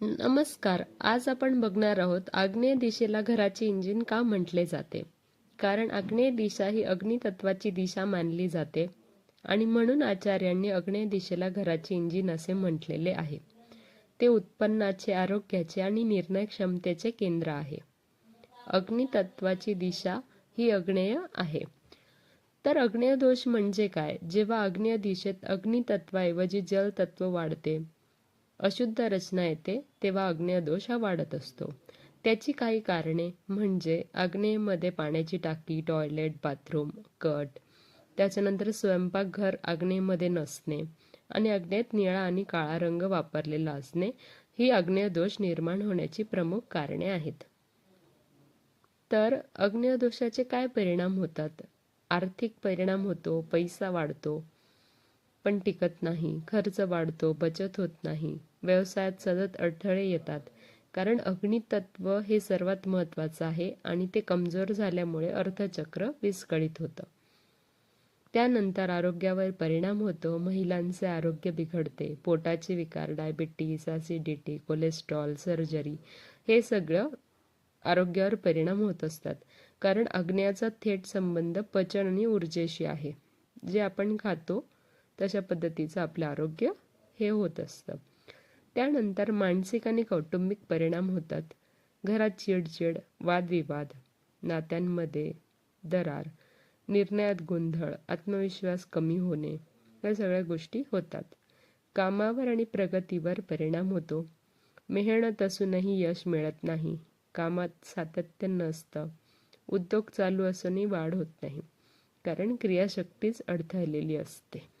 नमस्कार आज आपण बघणार आहोत आग्नेय दिशेला घराचे इंजिन का म्हटले जाते? कारण आग्नेय दिशा ही अग्नितत्वाची दिशा मानली जाते आणि म्हणून आचार्यांनी आग्नेय दिशेला घराचे इंजिन असे म्हटलेले आहे. ते उत्पन्नाचे आरोग्याचे आणि निर्णय क्षमतेचे केंद्र आहे. अग्नितत्वाची दिशा ही अग्नेय आहे. तर अग्नेय दोष म्हणजे काय? जेव्हा अग्नेय दिशेत अग्नितत्वाऐवजी जलतत्व वाढते अशुद्ध रचना येते तेव्हा अग्नेयदोष हा वाढत असतो. त्याची काही कारणे म्हणजे आग्नेयमध्ये पाण्याची टाकी टॉयलेट बाथरूम कट. त्याच्यानंतर स्वयंपाकघर आग्नेयमध्ये नसणे आणि अग्नेत निळा आणि काळा रंग वापरलेला असणे ही अग्नेयदोष निर्माण होण्याची प्रमुख कारणे आहेत. तर अग्नेयदोषाचे काय परिणाम होतात? आर्थिक परिणाम होतो पैसा वाढतो पण टिकत नाही खर्च वाढतो बचत होत नाही. व्यवसायात सतत अडथळे येतात. कारण अग्नितत्व हे सर्वात महत्त्वाचं आहे आणि ते कमजोर झाल्यामुळे अर्थचक्र विस्कळीत होतं. त्यानंतर आरोग्यावर परिणाम होतो. महिलांचे आरोग्य बिघडते. पोटाचे विकार डायबिटीस ॲसिडिटी कोलेस्ट्रॉल सर्जरी हे सगळं आरोग्यावर परिणाम होत असतात. कारण अग्न्याचा थेट संबंध पचन आणि ऊर्जेशी आहे. जे आपण खातो तशा पद्धतीचं आपलं आरोग्य हे होत असतं. त्यानंतर मानसिक आणि कौटुंबिक परिणाम होतात. घरात चिडचिड वादविवाद नात्यांमध्ये दरार निर्णयात गोंधळ आत्मविश्वास कमी होणे या सगळ्या गोष्टी होतात. कामावर आणि प्रगतीवर परिणाम होतो. मेहनत असूनही यश मिळत नाही. कामात सातत्य नसतं. उद्योग चालू असूनही वाढ होत नाही. कारण क्रियाशक्तीच अडथळलेली असते.